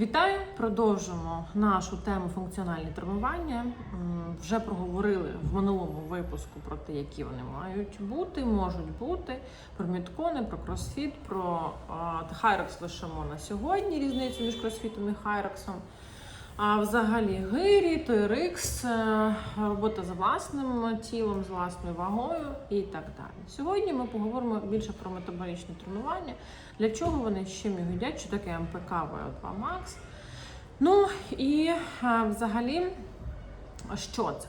Вітаю! Продовжимо нашу тему функціональні тренування. Вже проговорили в минулому випуску про те, які вони мають бути, можуть бути, про мідкони, про кросфіт, про хайрекс лишимо на сьогодні різницю між кросфітом і хайрексом. А взагалі гирі, TRX, е, робота з власним тілом, з власною вагою і так далі. Сьогодні ми поговоримо більше про метаболічне тренування, для чого вони з чим їдять, що таке МПК VO2 Max. Ну і е, взагалі, що це?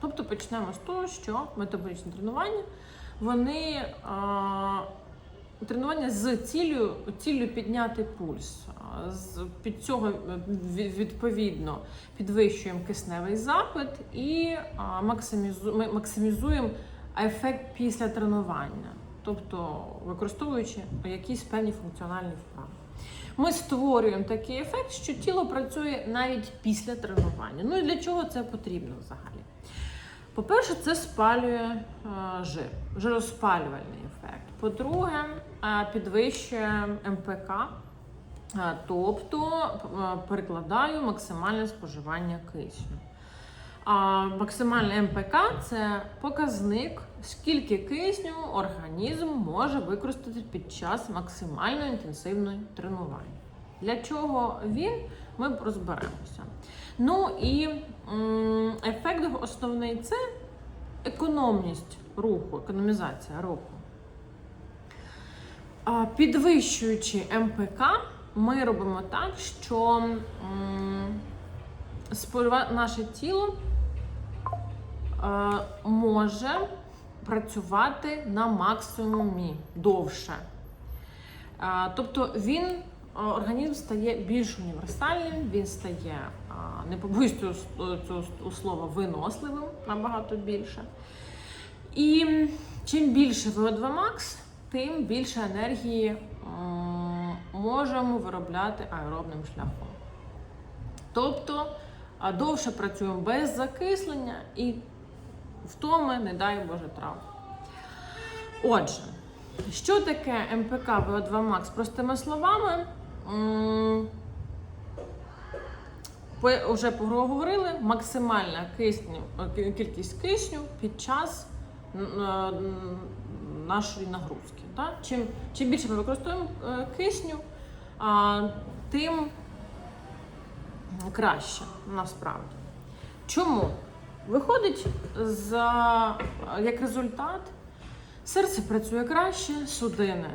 Тобто почнемо з того, що метаболічне тренування, вони е, тренування з ціллю, ціллю підняти пульс. Під цього е, відповідно підвищуємо кисневий запит і максимізуємо ефект після тренування, тобто використовуючи якісь певні функціональні вправи. Ми створюємо такий ефект, що тіло працює навіть після тренування. Ну і для чого це потрібно взагалі? По-перше, це спалює е, жир, жироспалювальний. По-друге, е, підвищує МПК, е, тобто е, перекладаю максимальне споживання кисню. А максимальне МПК це показник, скільки кисню організм може використати під час максимально інтенсивної тренування. Для чого він? Ми розберемося. Ну і ефект основний це економність руху, економізація руху. Підвищуючи МПК, ми робимо так, що наше тіло е, може працювати на максимумі довше. Е, Тобто він, е, організм стає більш універсальним, він стає, не побоюсь цього слова, виносливим набагато більше. І чим більше VO2 Max, тим більше енергії можемо виробляти аеробним шляхом. Тобто довше працюємо без закислення і втоми, не дай Боже, травм. Отже, що таке МПК VO2 Max? Простими словами, вже поговорили, максимальна кисню, е, кількість кисню під час е, нашої нагрузки. Так? Чим, чим більше ми використовуємо е, кисню, тим краще насправді. Чому? Виходить, за, як результат, серце працює краще, судини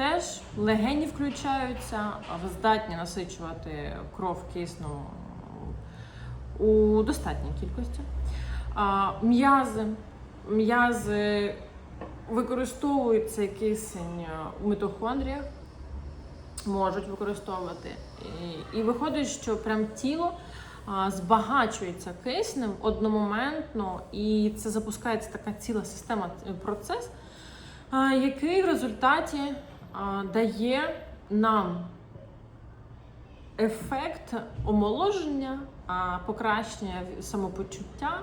теж, легені включаються, здатні насичувати кров киснем у достатній кількості. М'язи. М'язи використовують цей кисень у митохондріях, можуть використовувати. І, і виходить, що прям тіло а, збагачується киснем одномоментно, і це запускається така ціла система, е, процес, а, який в результаті а, дає нам ефект омоложення, а, покращення самопочуття,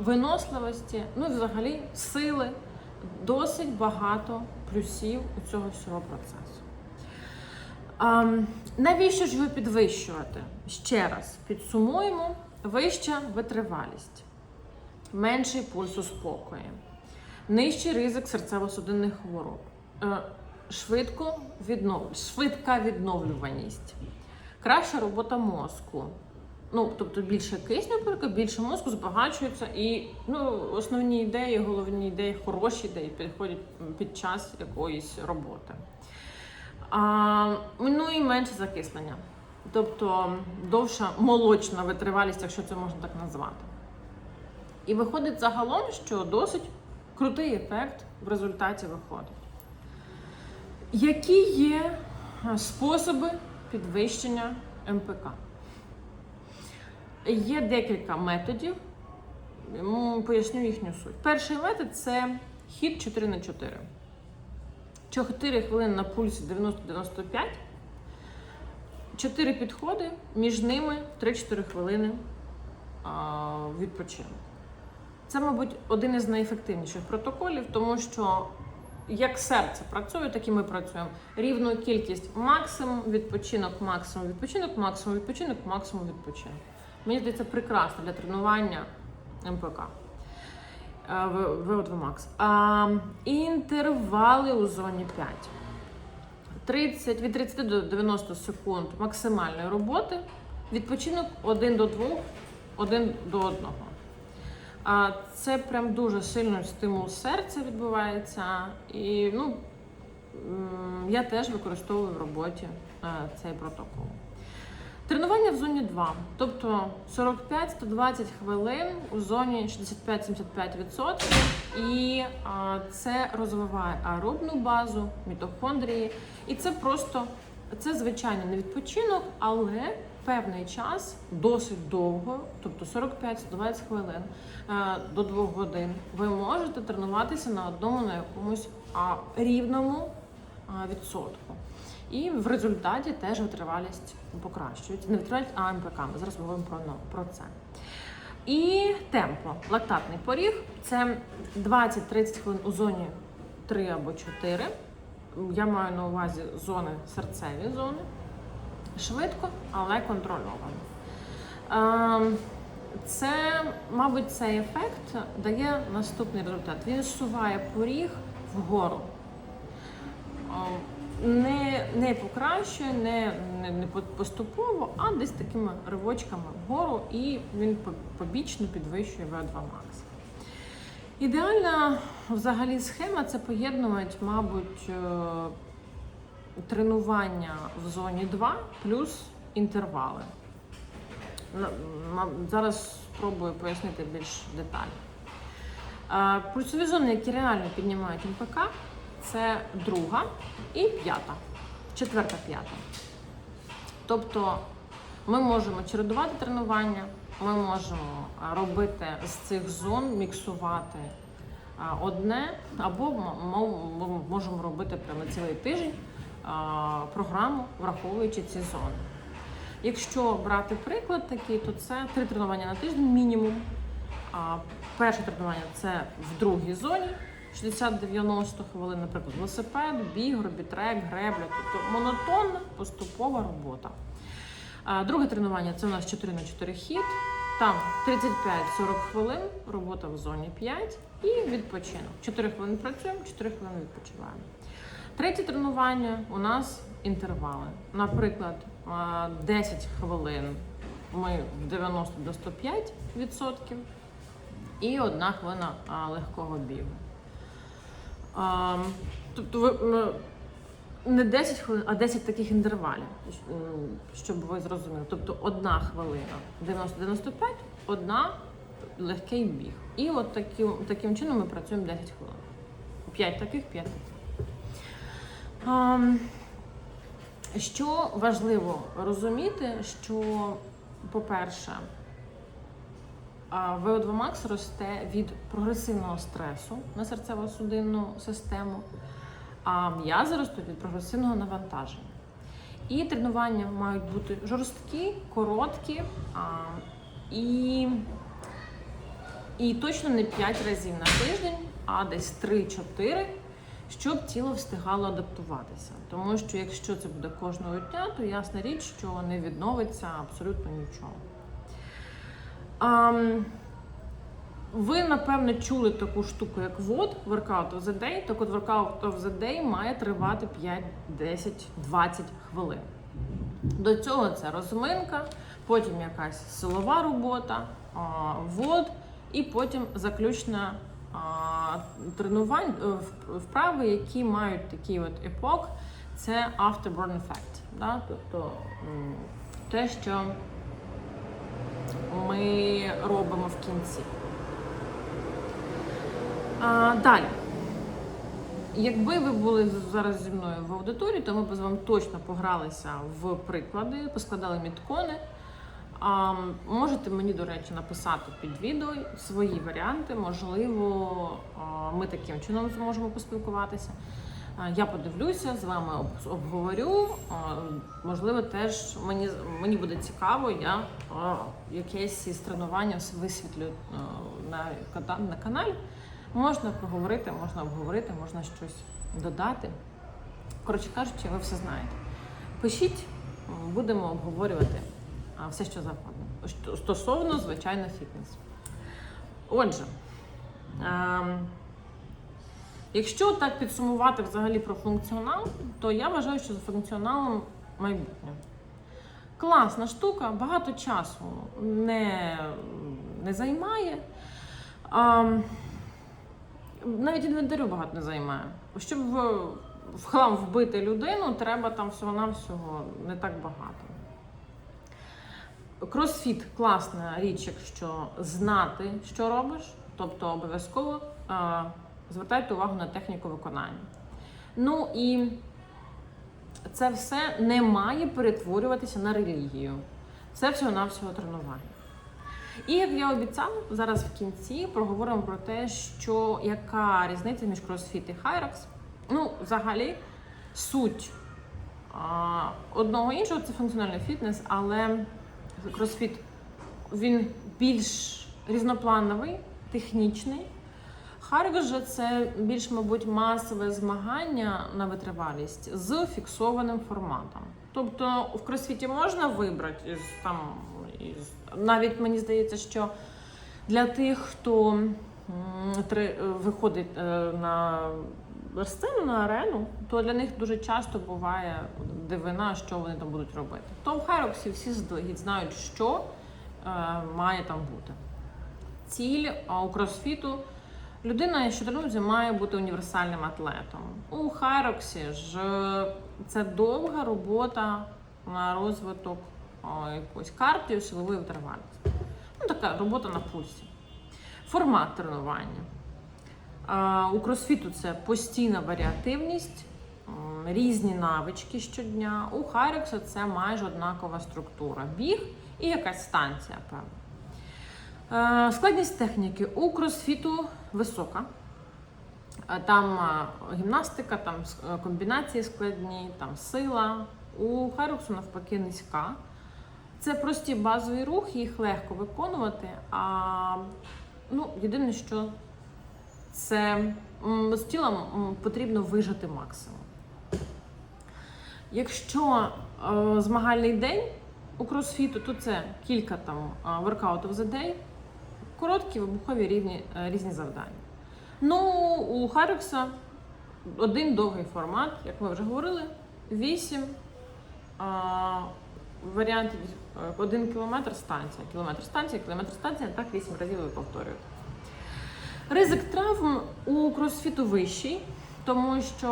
виносливості, ну взагалі сили. Досить багато плюсів у цього всього процесу. А, навіщо ж його підвищувати? Ще раз підсумуємо: вища витривалість, менший пульс у нижчий ризик серцево-судинних хвороб, е, швидко віднов... швидка відновлюваність, краща робота мозку. Ну, тобто більше кисню, більше мозку збагачується, і ну, основні ідеї, головні ідеї, хороші ідеї підходять під час якоїсь роботи. А, ну і менше закислення. Тобто довша молочна витривалість, якщо це можна так назвати. І виходить загалом, що досить крутий ефект в результаті виходить. Які є способи підвищення МПК? Є декілька методів, поясню їхню суть. Перший метод це хід 4 на 4. 4 хвилини на пульсі 90-95. 4 підходи, між ними 3-4 хвилини а, відпочинок. Це, мабуть, один із найефективніших протоколів, тому що як серце працює, так і ми працюємо. Рівну кількість максимум, відпочинок, максимум, відпочинок, максимум, відпочинок, максимум, відпочинок. Мені здається, прекрасно для тренування МПК. Е, В- VO2 Max. Інтервали у зоні 5. 30, від 30 до 90 секунд максимальної роботи. Відпочинок 1 до 2, 1 до 1. А це прям дуже сильно стимул серця відбувається. І ну, я теж використовую в роботі е, цей протокол. Тренування в зоні 2, тобто 45-120 хвилин у зоні 65-75%. І а, це розвиває аеробну базу, мітохондрії. І це просто це звичайно не відпочинок, але певний час досить довго, тобто 45-120 хвилин е, до 2 годин. Ви можете тренуватися на одному на якомусь а, рівному а, відсотку. І в результаті теж витривалість покращується. Не витривалість, а МПК. Ми зараз говоримо про, про це. І темпо. Лактатний поріг це 20-30 хвилин у зоні 3 або 4. Я маю на увазі зони серцеві зони. Швидко, але контрольовано. Ем, Це, мабуть, цей ефект дає наступний результат. Він суває поріг вгору. Не, не покращує, не, не, поступово, а десь такими ривочками вгору, і він побічно підвищує V2 Max. Ідеальна взагалі схема це поєднувати, мабуть, е, тренування в зоні 2 плюс інтервали. Зараз спробую пояснити більш детально. Е, Пульсові зони, які реально піднімають МПК, це друга і п'ята, четверта п'ята. Тобто ми можемо чередувати тренування, ми можемо робити з цих зон, міксувати одне, або м- м- м- можемо робити прямо цілий тиждень програму, враховуючи ці зони. Якщо брати приклад такий, то це три тренування на тиждень мінімум. А, перше тренування це в другій зоні. 60-90 хвилин, наприклад, велосипед, біг, робітрек, гребля, тобто монотонна поступова робота. Друге тренування це у нас 4 на 4 хід. Там 35-40 хвилин, робота в зоні 5 і відпочинок. 4 хвилини працюємо, 4 хвилини відпочиваємо. Третє тренування у нас інтервали. Наприклад, 10 хвилин ми в 90 до 105 відсотків і одна хвилина легкого бігу. А, тобто ви, не 10 хвилин, а 10 таких інтервалів, щоб ви зрозуміли. Тобто одна хвилина 90-95, одна легкий біг. І от таким, таким чином ми працюємо 10 хвилин. 5 таких, 5 таких. Ам, Що важливо розуміти, що, по-перше, а, VO2 Max росте від прогресивного стресу на серцево-судинну систему, а м'язи ростуть від прогресивного навантаження. І тренування мають бути жорсткі, короткі а, і, і точно не 5 разів на тиждень, а десь 3-4, щоб тіло встигало адаптуватися. Тому що якщо це буде кожного дня, то ясна річ, що не відновиться абсолютно нічого. Ам, ви, напевно, чули таку штуку, як WOD, Workout of the Day. Так от Workout of the Day має тривати 5, 10, 20 хвилин. До цього це розминка, потім якась силова робота, а, WOD, і потім заключна а, тренувань, е, вправи, які мають такий от епок, це afterburn effect. Да? Тобто те, що ми робимо в кінці. А, далі. Якби ви були зараз зі мною в аудиторії, то ми б з вами точно погралися в приклади, поскладали міткони. А, можете мені, до речі, написати під відео свої варіанти. Можливо, ми таким чином зможемо поспілкуватися. Я подивлюся, з вами обговорю. Можливо, теж мені, мені буде цікаво, я якесь із тренування висвітлю на, на каналі. Можна проговорити, можна обговорити, можна щось додати. Коротше кажучи, ви все знаєте. Пишіть, будемо обговорювати все, що завгодно. Стосовно, звичайно, фітнес. Отже, ем, якщо так підсумувати взагалі про функціонал, то я вважаю, що за функціоналом майбутнє. Класна штука, багато часу не, не займає. А, навіть інвентарю багато не займає. Щоб в, хлам вбити людину, треба там всього-навсього не так багато. Кросфіт класна річ, якщо знати, що робиш, тобто обов'язково звертайте увагу на техніку виконання. Ну і це все не має перетворюватися на релігію. Це всього-навсього тренування. І як я обіцяла, зараз в кінці проговоримо про те, що яка різниця між кросфіт і хайрекс. Ну, взагалі, суть а, одного іншого це функціональний фітнес, але кросфіт він більш різноплановий, технічний. Же це більш, мабуть, масове змагання на витривалість з фіксованим форматом. Тобто в кросфіті можна вибрати із там із навіть мені здається, що для тих, хто три- виходить е, на сцену, на арену, то для них дуже часто буває дивина, що вони там будуть робити. То в Хайроксі всі знають, що е, має там бути. Ціль у кросфіту людина, що тренується, має бути універсальним атлетом. У Хайроксі ж е, це довга робота на розвиток якоїсь кардіо, силової витривалості. Ну, така робота на пульсі. Формат тренування. У кросфіту це постійна варіативність, різні навички щодня. У Хайрекса це майже однакова структура. Біг і якась станція, певно. Е, Складність техніки у кросфіту висока. Е, Там е, гімнастика, там е, комбінації складні, там сила. У Хайроксу навпаки низька. Це прості базові рухи, їх легко виконувати. А ну, єдине, що це з тілом потрібно вижати максимум. Якщо е, змагальний день у кросфіту, то це кілька там воркаутів за день, короткі вибухові рівні, е, різні завдання. Ну, у Харекса один довгий формат, як ми вже говорили, 8 а, варіантів, е, один кілометр станція, кілометр станція, кілометр станція, так 8 разів ви повторюєте. Ризик травм у кросфіту вищий, тому що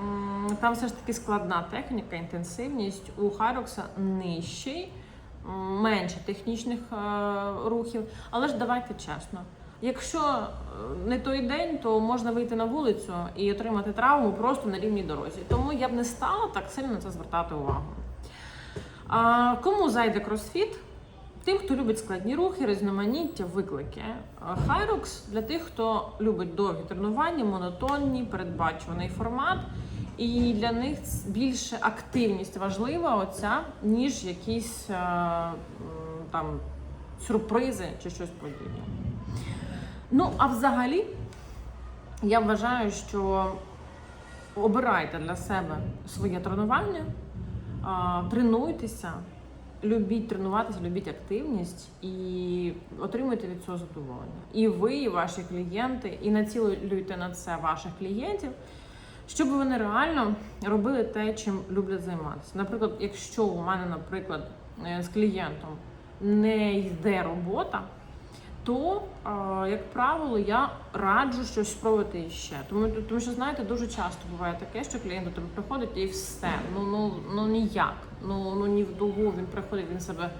м, там все ж таки складна техніка, інтенсивність. У Хайрокса нижчий, менше технічних е, рухів. Але ж давайте чесно. Якщо е, не той день, то можна вийти на вулицю і отримати травму просто на рівній дорозі. Тому я б не стала так сильно на це звертати увагу. А, кому зайде кросфіт? Тим, хто любить складні рухи, різноманіття, виклики. Хайрокс для тих, хто любить довгі тренування, монотонні, передбачуваний формат. І для них більше активність важлива оця, ніж якісь е, там сюрпризи чи щось подібне. Ну, а взагалі, я вважаю, що обирайте для себе своє тренування, тренуйтеся, любіть тренуватися, любіть активність і отримуйте від цього задоволення. І ви, і ваші клієнти, і націлюйте на це ваших клієнтів, щоб вони реально робили те, чим люблять займатися. Наприклад, якщо у мене, наприклад, е, з клієнтом не йде робота, то, е, як правило, я раджу щось спробувати іще. Тому, тому що, знаєте, дуже часто буває таке, що клієнт до тебе приходить і все. Ну, ну, ну ніяк. Ну, ну ні в дугу він приходить, він себе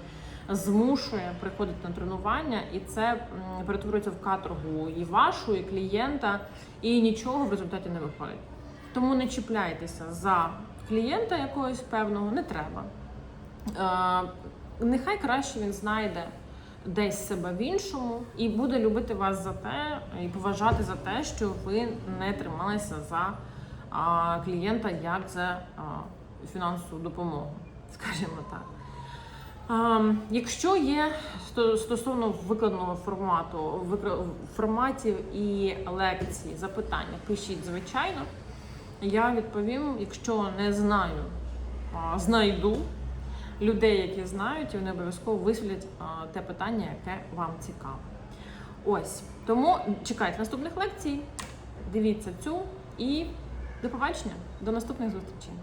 змушує, приходить на тренування, і це перетворюється в каторгу і вашу, і клієнта, і нічого в результаті не виходить. Тому не чіпляйтеся за клієнта якогось певного, не треба. Е, нехай краще він знайде десь себе в іншому і буде любити вас за те і поважати за те, що ви не трималися за клієнта як за фінансову допомогу, скажімо так. Якщо є стосовно викладеного формату, форматів і лекцій, запитання, пишіть звичайно. Я відповім, якщо не знаю, а, знайду людей, які знають, і вони обов'язково висвітлять те питання, яке вам цікаве. Ось тому чекайте наступних лекцій, дивіться цю і до побачення, до наступних зустрічей.